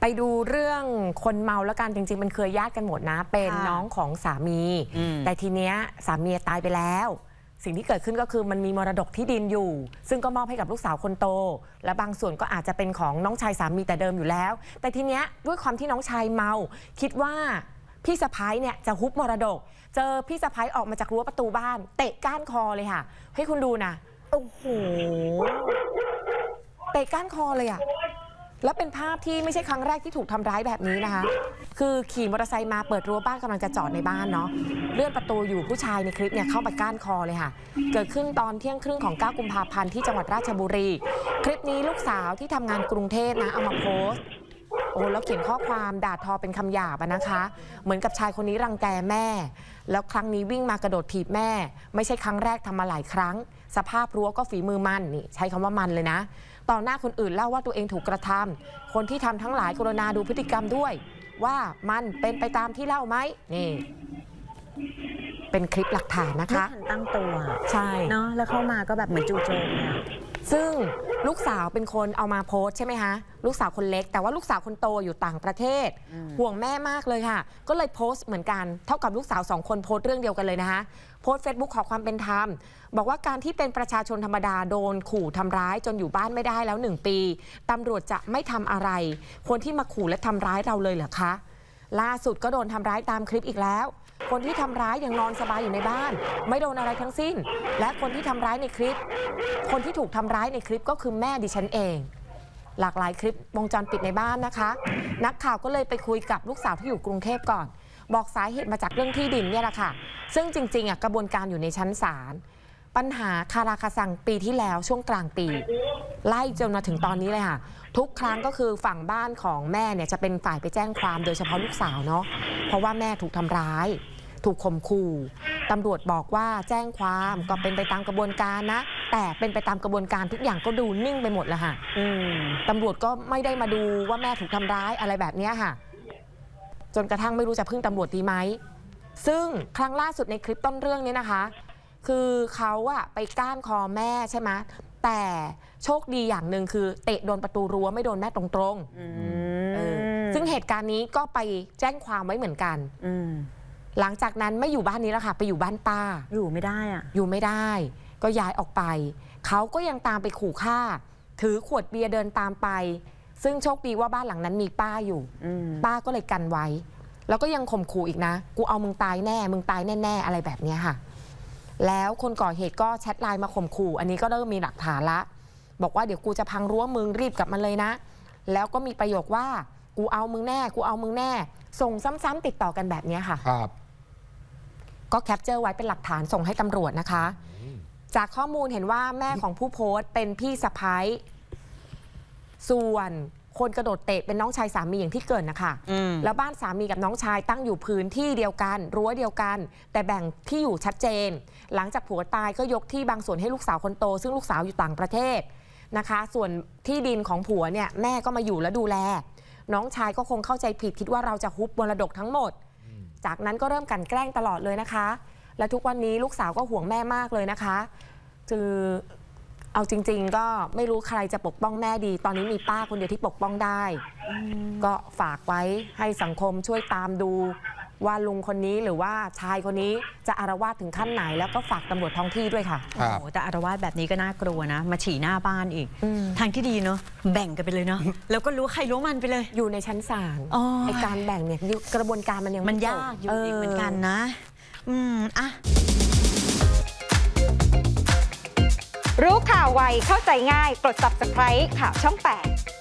ไปดูเรื่องคนเมาแล้วกันจริง ๆ มันเคยญาติกันหมดนะ เป็นค่ะน้องของสามี อืม แต่ทีเนี้ยสามีตายไปแล้ว สิ่งที่เกิดขึ้นก็คือมันมีมรดกที่ดินอยู่ ซึ่งก็มอบให้กับลูกสาวคนโต และบางส่วนก็อาจจะเป็นของน้องชายสามีแต่เดิมอยู่แล้ว แต่ทีเนี้ยด้วยความที่น้องชายเมา คิดว่าพี่สะพ้ายเนี่ยจะฮุบมรดก เจอพี่สะพ้ายออกมาจากรั้วประตูบ้าน เตะก้านคอเลยค่ะ ให้คุณดูนะโอ้โหเตะก้านคอเลยอะ แล้วเป็นภาพที่ไม่ใช่ครั้งแรกที่ถูกทำร้ายแบบนี้นะคะ คือขี่มอเตอร์ไซค์มาเปิดรั้วบ้านกำลังจะจอดในบ้านเนาะ เลื่อนประตูอยู่ผู้ชายในคลิปเนี่ยเข้าไปก้านคอเลยค่ะ เกิดขึ้นตอนเที่ยงครึ่งของ 9 กุมภาพันธ์ที่จังหวัดราชบุรี คลิปนี้ลูกสาวที่ทำงานกรุงเทพนะเอามาโพสต์ โอ้แล้วเขียนข้อความด่าทอเป็นคำหยาบอะนะคะ เหมือนกับชายคนนี้รังแกแม่ แล้วครั้งนี้วิ่งมากระโดดถีบแม่ ไม่ใช่ครั้งแรกทำมาหลายครั้ง สภาพรั้วก็ฝีมือมันนี่ใช้คำว่ามันเลยนะ ต่อหน้าคนอื่นเล่าว่าตัวเองถูกกระทำคนที่ทำทั้งหลายกรุณาดูพฤติกรรมด้วย ว่ามันเป็นไปตามที่เล่าไหมนี่ เป็นคลิปหลักฐานนะไม่คะทันตั้งตัว ใช่เนาะแล้วเข้ามาก็แบบเหมือนจู่โจมเนี่ย ซึ่งลูกสาวเป็นคนเอามาโพสต์ใช่ไหมคะลูกสาวคนเล็ก แต่ว่าลูกสาวคนโตอยู่ต่างประเทศอืมห่วงแม่มากเลยค่ะ ก็เลยโพสต์เหมือนกันเท่ากับลูกสาวสองคนโพสต์เรื่องเดียวกันเลยนะคะโพสต์เฟซบุ๊กขอความเป็นธรรม บอกว่าการที่เป็นประชาชนธรรมดาโดนขู่ทำร้ายจนอยู่บ้านไม่ได้แล้วหนึ่งปีตำรวจจะไม่ทำอะไร คนที่มาขู่และทำร้ายเราเลยเหรอคะล่าสุดก็โดนทำร้ายตามคลิปอีกแล้ว คนที่ทำร้ายยังนอนสบายอยู่ในบ้าน ไม่โดนอะไรทั้งสิ้น และคนที่ทำร้ายในคลิป คนที่ถูกทำร้ายในคลิปก็คือแม่ดิฉันเอง หลากหลายคลิปวงจรปิดในบ้านนะคะ นักข่าวก็เลยไปคุยกับลูกสาวที่อยู่กรุงเทพก่อน บอกสาเหตุมาจากเรื่องที่ดินเนี่ยแหละค่ะ ซึ่งจริงๆอะกระบวนการอยู่ในชั้นศาลปัญหาคาราคาซังปีที่แล้วช่วงกลางปี ไล่จนมาถึงตอนนี้เลยค่ะ ทุกครั้งก็คือฝั่งบ้านของแม่เนี่ยจะเป็นฝ่ายไปแจ้งความโดยเฉพาะลูกสาวเนาะเพราะว่าแม่ถูกทำร้าย ถูกข่มขู่ตำรวจบอกว่าแจ้งความก็เป็นไปตามกระบวนการนะ แต่เป็นไปตามกระบวนการทุกอย่างก็ดูนิ่งไปหมดแล้วค่ะอืมตำรวจก็ไม่ได้มาดูว่าแม่ถูกทำร้ายอะไรแบบเนี้ยค่ะ จนกระทั่งไม่รู้จะพึ่งตำรวจดีไหมซึ่งครั้งล่าสุดในคลิปต้นเรื่องนี้นะคะ คือเขาอะไปก้านคอแม่ใช่ไหมแต่โชคดีอย่างหนึ่งคือ เตะโดนประตูรั้วไม่โดนแม่ตรงอืๆเออมซึ่งเหตุการณ์นี้ก็ไปแจ้งความไว้เหมือนกันอืม หลังจากนั้นไม่อยู่บ้านนี้แล้วค่ะ ไปอยู่บ้านป้า อยู่ไม่ได้อะอยู่ไม่ได้ ก็ย้ายออกไป เขาก็ยังตามไปขู่ฆ่า ถือขวดเบียร์เดินตามไป ซึ่งโชคดีว่าบ้านหลังนั้นมีป้าอยู่ อืมป้าก็เลยกันไว้ แล้วก็ยังข่มขู่อีกนะ กูเอามึงตายแน่ มึงตายแน่ ๆ อะไรแบบเนี้ยค่ะ แล้วคนก่อเหตุก็แชทไลน์มาข่มขู่ อันนี้ก็เริ่มมีหลักฐานละ บอกว่าเดี๋ยวกูจะพังรั้วมึงรีบกลับมาเลยนะ แล้วก็มีประโยคว่า กูเอามึงแน่ กูเอามึงแน่ ส่งซ้ำๆติดต่อกันแบบเนี้ยค่ะ ครับ ก็แคปเจอร์ไว้เป็นหลักฐานส่งให้ตำรวจนะคะ จากข้อมูลเห็นว่าแม่ของผู้โพสต์เป็นพี่สะพ้ายส่วนคนกระโดดเตะเป็นน้องชายสามีอย่างที่เกรินนะคะอืมแล้วบ้านสามีกับน้องชายตั้งอยู่พื้นที่เดียวกัน รั้วเดียวกัน แต่แบ่งที่อยู่ชัดเจน หลังจากผัวตายก็ยกที่บางส่วนให้ลูกสาวคนโต ซึ่งลูกสาวอยู่ต่างประเทศนะคะ ส่วนที่ดินของผัวเนี่ยแม่ก็มาอยู่และดูแล น้องชายก็คงเข้าใจผิดคิดว่าเราจะฮุบมรดกทั้งหมด จากนั้นก็เริ่มกันแกล้งตลอดเลยนะคะ และทุกวันนี้ลูกสาวก็ห่วงแม่มากเลยนะคะ คือเอาจริง ๆ ก็ไม่รู้ใครจะปกป้องแม่ดี ตอนนี้มีป้าคนเดียวที่ปกป้องได้ ก็ฝากไว้ให้สังคมช่วยตามดู ว่าลุงคนนี้หรือว่าชายคนนี้จะอารวาสถึงขั้นไหน แล้วก็ฝากตำรวจท้องที่ด้วยค่ะ ครับ โอ้โหแต่อารวาสแบบนี้ก็น่ากลัวนะ มาฉี่หน้าบ้านอีก อืม ทางที่ดีเนาะแบ่งกันไปเลยเนาะแล้วก็รู้ใครรู้มันไปเลย อยู่ในชั้นศาลอ๋อ ไอการแบ่งเนี่ยกระบวนการมันยังมันไจบยากอยู่อีกเหมือนกันนะ อืมอะ รู้ข่าวไวเข้าใจง่าย กด subscribe ข่าวช่อง 8